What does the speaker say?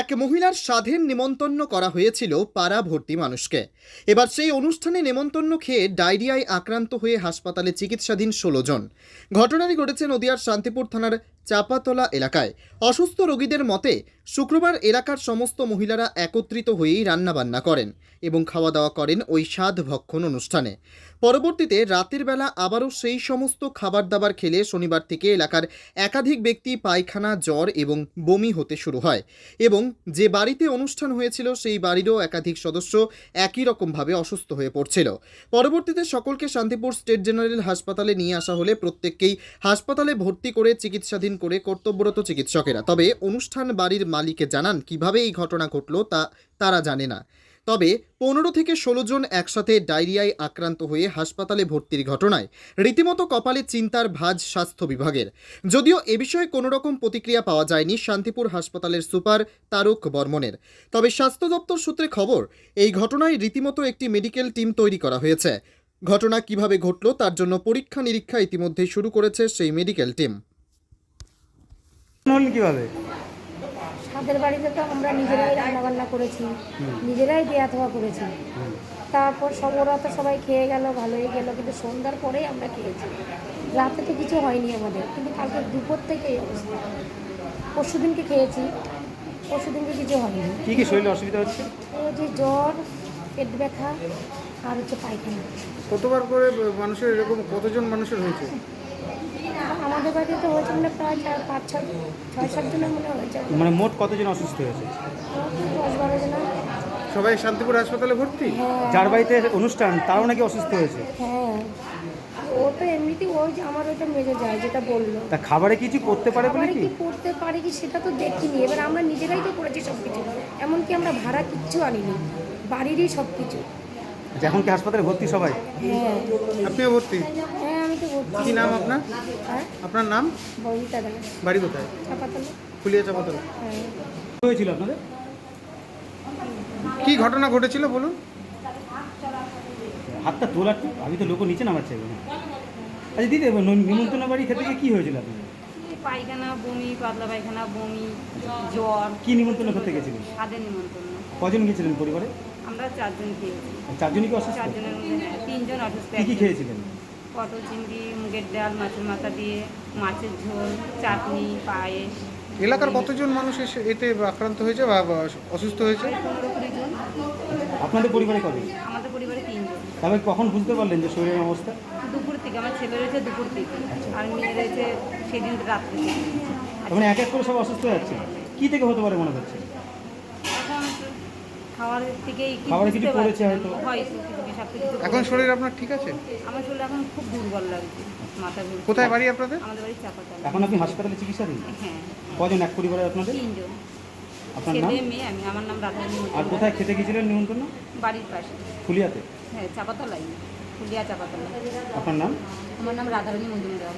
এক মহিলার স্বাধীন নিমন্তন্ন করা হয়েছিল পাড়া ভর্তি মানুষকে। এবার সেই অনুষ্ঠানে নেমন্তন্ন খেয়ে ডায়রিয়ায় আক্রান্ত হয়ে হাসপাতালে চিকিৎসাধীন ষোলো জন। ঘটনাটি ঘটেছে নদিয়ার শান্তিপুর থানার চাপাতলা এলাকায়। অসুস্থ রোগীদের মতে, শুক্রবার এলাকার সমস্ত মহিলারা একত্রিত হয়েই রান্নাবান্না করেন এবং খাওয়া দাওয়া করেন ওই স্বাদ ভক্ষণ অনুষ্ঠানে। পরবর্তীতে রাতের বেলা আবারও সেই সমস্ত খাবার দাবার খেলে শনিবার থেকে এলাকার একাধিক ব্যক্তি পায়খানা, জ্বর এবং বমি হতে শুরু হয় এবং যে বাড়িতে অনুষ্ঠান হয়েছিল সেই বাড়িরও একাধিক সদস্য একই রকমভাবে অসুস্থ হয়ে পড়ছিল। পরবর্তীতে সকলকে শান্তিপুর স্টেট জেনারেল হাসপাতালে নিয়ে আসা হলে প্রত্যেককেই হাসপাতালে ভর্তি করে চিকিৎসাধীন করে কর্তব্যরত চিকিৎসকেরা। তবে অনুষ্ঠান বাড়ির মালিকে জানান, কীভাবে এই ঘটনা ঘটলো তা তারা জানে না। তবে পনেরো থেকে ষোলো জন একসাথে ডায়রিয়ায় আক্রান্ত হয়ে হাসপাতালে ভর্তির ঘটনায় রীতিমতো কপালে চিন্তার ভাঁজ স্বাস্থ্য বিভাগের। যদিও এ বিষয়ে কোনো রকম প্রতিক্রিয়া পাওয়া যায়নি শান্তিপুর হাসপাতালের সুপার তারক বর্মনের। তবে স্বাস্থ্য দপ্তর সূত্রে খবর, এই ঘটনায় রীতিমতো একটি মেডিকেল টিম তৈরি করা হয়েছে। ঘটনা কীভাবে ঘটল তার জন্য পরীক্ষা নিরীক্ষা ইতিমধ্যেই শুরু করেছে সেই মেডিকেল টিম। হলেন কীভাবে? তাদের বাড়িতে তো আমরা নিজেরাই রান্না বান্না করেছি নিজেরাই দেয়া থাওয়া করেছি। তারপর সব ওরা তো সবাই খেয়ে গেল ভালোই গেল কিন্তু সন্ধ্যার পরেই আমরা খেয়েছি। রাতে তো কিছু হয়নি আমাদের কিন্তু কালকে দুপুর থেকে অবস্থা। পরশু দিনকে খেয়েছি পরশু দিনকে কিছু হয়নি। কি কি শরীরে অসুবিধা হচ্ছে? এই হচ্ছে জ্বর পেট ব্যথা আর হচ্ছে পায়খানা। কতবার করে মানুষের এরকম কতজন মানুষের হয়েছে? আমাদের বাড়িতে তো হয়েছে মানে প্রায় চার পাঁচ ছয় ছয় সাত জনের মনে হয়েছে। মানে মোট কতজন অসুস্থ হয়েছে? দশ বারো জনের। সবাই শান্তিপুর হাসপাতালে ভর্তি? হ্যাঁ। যার বাড়িতে অনুষ্ঠান তারাও নাকি অসুস্থ হয়েছে? হ্যাঁ। ও তো এমনিতেই ওই যে আমার ওইটা মেজে যায় যেটা বলল। তা খাবারে কিছু করতে পারে বলে কি? কি করতে পারে কি সেটা তো দেখিনি। এবার আমরা নিজেরাই তো করেছি সব কিছু এমনকি আমরা ভাড়া কিচ্ছু আনিনি। বাড়িরই সব কিছু আচ্ছা, এখন কি হাসপাতালে ভর্তি সবাই? হ্যাঁ। আপনিও ভর্তি? হ্যাঁ আমি তো কি নাম আপনার? হ্যাঁ? আপনার নাম? বাড়ি কোথায়? চাপাতলে। ফুলিয়া চাপাতলা। হ্যাঁ। হয়েছিল আপনাদের? কি ঘটনা ঘটেছিল বলুন? হাতটা তোলার তো আমি তো লোক নিচে নামাচ্ছে এখানে। আচ্ছা দিদি এবার ন- নিমন্ত্রণ বাড়ি খেতে গিয়ে কী হয়েছিল আপনাদের? পায়খানা বমি পাতলা পায়খানা বমি জ্বর। কী নিমন্ত্রণ করতে গেছিলেন স্বাদের নিমন্ত্রণ। কজন গিয়েছিলেন পরিবারে? আমরা চারজন খেয়েছি। চারজনই কি অসুস্থ? চারজনের মধ্যে তিনজন অসুস্থ কী কী খেয়েছিলেন? পটল চিংড়ি মুগের ডাল মাছের মাথা দিয়ে মাছের ঝোল চাটনি পায়েস। এলাকার কতজন মানুষ এসে এতে আক্রান্ত হয়েছে বা অসুস্থ হয়েছে? প্রায় পনেরো কুড়ি জন। আপনাদের পরিবারে কবে? আমাদের পরিবারে তিনজন। তবে কখন বুঝতে পারলেন যে শরীরের অবস্থা? দুপুর থেকে আমার ছেলে রয়েছে দুপুর থেকে। আর মেয়ে রয়েছে সেদিন রাত্রে থেকে। মানে এক এক করে সব অসুস্থ হয়ে যাচ্ছে। কী থেকে হতে পারে মনে হচ্ছে? খাবারের থেকেই কি কিছু পড়েছে হয়তো। এখন শরীর আপনার ঠিক আছে? আমার শরীর এখন খুব দুর্বল লাগছে মাথা কোথায় বাড়ি আপনাদের? আমাদের বাড়ি চাপাতলা। এখন আপনি হাসপাতালে চিকিৎসা দিন হ্যাঁ। কজন? এক পরিবারে আপনাদের? তিনজন। আপনার নাম? মেয়ে আমি আমার নাম রাধারানী আর কোথায় খেতে গেছিলেন নিমন্ত্রণ? বাড়ির পাশে। ফুলিয়াতে হ্যাঁ চাপাতলাই। ফুলিয়া চাপাতলা আপনার নাম? আমার নাম রাধারানী মজুমদার।